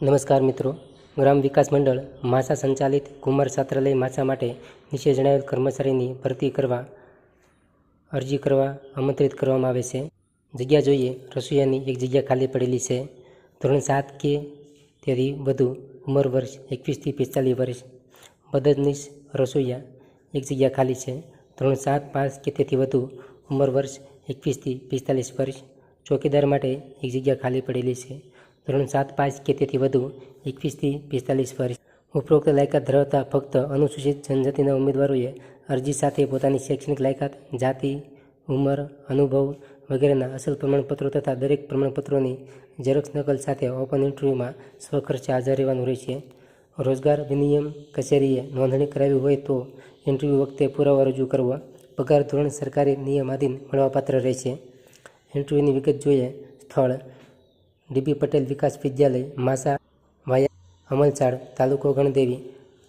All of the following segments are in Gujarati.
નમસ્કાર મિત્રો. ગ્રામ વિકાસ મંડળ માસા સંચાલિત કુમાર છાત્રાલય માસા માટે નીચે જણાવેલ કર્મચારીની ભરતી કરવા, અરજી કરવા આમંત્રિત કરવામાં આવે છે. જગ્યા જોઈએ, રસોઈયાની એક જગ્યા ખાલી પડેલી છે. ધોરણ સાત કે તેથી વધુ ઉંમર વર્ષ એકવીસથી પિસ્તાલીસ વર્ષ. મદદનીશ રસોઈયા એક જગ્યા ખાલી છે. ધોરણ સાત પાંચ કે તેથી વધુ ઉંમર વર્ષ એકવીસથી પિસ્તાલીસ વર્ષ. ચોકીદાર માટે એક જગ્યા ખાલી પડેલી છે. ધોરણ સાત પાસ કે તેથી વધુ એકવીસથી પિસ્તાલીસ વર્ષ. ઉપરોક્ત લાયકાત ધરાવતા ફક્ત અનુસૂચિત જનજાતિના ઉમેદવારોએ અરજી સાથે પોતાની શૈક્ષણિક લાયકાત, જાતિ, ઉંમર, અનુભવ વગેરેના અસલ પ્રમાણપત્રો તથા દરેક પ્રમાણપત્રોની ઝેરોક્ષ નકલ સાથે ઓપન ઇન્ટરવ્યૂમાં સ્વખર્ચે હાજર રહેવાનું રહેશે રોજગાર વિનિયમ કચેરીએ નોંધણી કરાવી હોય તો ઇન્ટરવ્યૂ વખતે પુરાવા રજૂ કરવા, પગાર ધોરણ સરકારી નિયમાધીન મળવાપાત્ર રહેશે ઇન્ટરવ્યૂની વિગત જોઈએ, સ્થળ ડીબી પટેલ વિકાસ વિદ્યાલય, માસા, વાયા, અમલસાડ, તાલુકો ગણદેવી.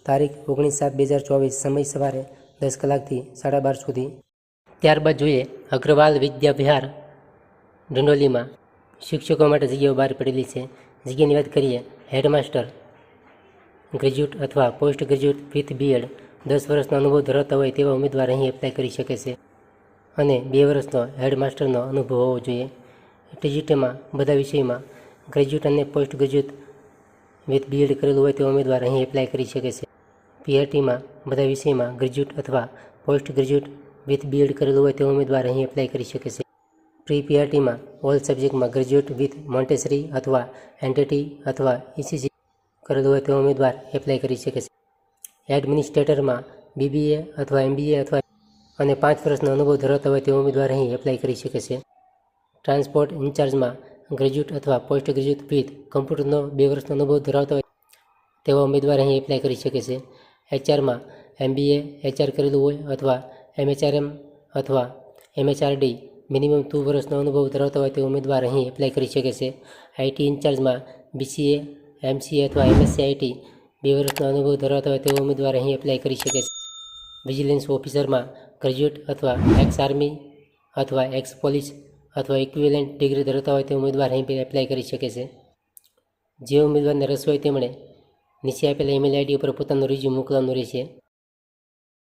તારીખ ઓગણીસ સાત બે હજાર ચોવીસ, સમય સવારે દસ કલાકથી સાડા બાર સુધી. ત્યારબાદ જોઈએ અગ્રવાલ વિદ્યા વિહાર, ડિંડોલીમાં. શિક્ષકો માટે જગ્યાઓ બહાર પડેલી છે. જગ્યાની વાત કરીએ, હેડમાસ્ટર, ગ્રેજ્યુએટ અથવા post graduate with B Ed. દસ વર્ષનો અનુભવ ધરાવતા હોય તેવા ઉમેદવાર અહીં એપ્લાય કરી શકે છે. અને બે વર્ષનો હેડમાસ્ટરનો અનુભવ હોવો જોઈએ. ટીજીટીમાં બધા વિષયમાં ગ્રેજ્યુએટ અને પોસ્ટ ગ્રેજ્યુએટ વિથ બીએડ કરેલું હોય તે ઉમેદવાર અહીં એપ્લાય કરી શકે છે. પીઆરટીમાં બધા વિષયમાં ગ્રેજ્યુએટ અથવા પોસ્ટ ગ્રેજ્યુએટ વિથ બીએડ કરેલું હોય તે ઉમેદવાર અહીં એપ્લાય કરી શકે છે. પ્રી પીઆરટીમાં ઓલ સબ્જેક્ટમાં ગ્રેજ્યુએટ વિથ મોન્ટેસરી અથવા એન્ટિટી અથવા ઇસીસી કરેલું હોય તે ઉમેદવાર એપ્લાય કરી શકે છે. એડમિનિસ્ટ્રેટરમાં બીબીએ અથવા એમબીએ અથવા અને પાંચ વર્ષનો અનુભવ ધરાવતા હોય તે ઉમેદવાર અહીં એપ્લાય કરી શકે છે. ટ્રાન્સપોર્ટ ઇન્ચાર્જમાં ગ્રેજ્યુએટ અથવા પોસ્ટ ગ્રેજ્યુએટ વિથ કમ્પ્યુટરનો બે વર્ષનો અનુભવ ધરાવતા હોય તેવા ઉમેદવાર અહીં એપ્લાય કરી શકે છે. એચઆરમાં એમબીએ, એચઆર કરેલું હોય અથવા એમએચઆરએમ અથવા એમએચઆરડી મિનિમમ ટુ વર્ષનો અનુભવ ધરાવતા હોય તે ઉમેદવાર અહીં એપ્લાય કરી શકે છે. આઈટી ઇન્ચાર્જમાં બીસીએ, એમસીએ અથવા એમએસસી, આઈટી બે વર્ષનો અનુભવ ધરાવતા હોય તેવા ઉમેદવાર અહીં એપ્લાય કરી શકે છે. વિજિલન્સ ઓફિસરમાં ગ્રેજ્યુએટ અથવા એક્સ આર્મી અથવા એક્સ પોલીસ અથવા ઇક્વિવેલન્ટ ડિગ્રી ધરાવતા હોય તે ઉમેદવાર અહીં એપ્લાય કરી શકે છે. જે ઉમેદવારને રસ હોય તેમણે નીચે આપેલા ઈમેલ આઈડી ઉપર પોતાનું રિઝ્યુમ મોકલવાનું રહેશે.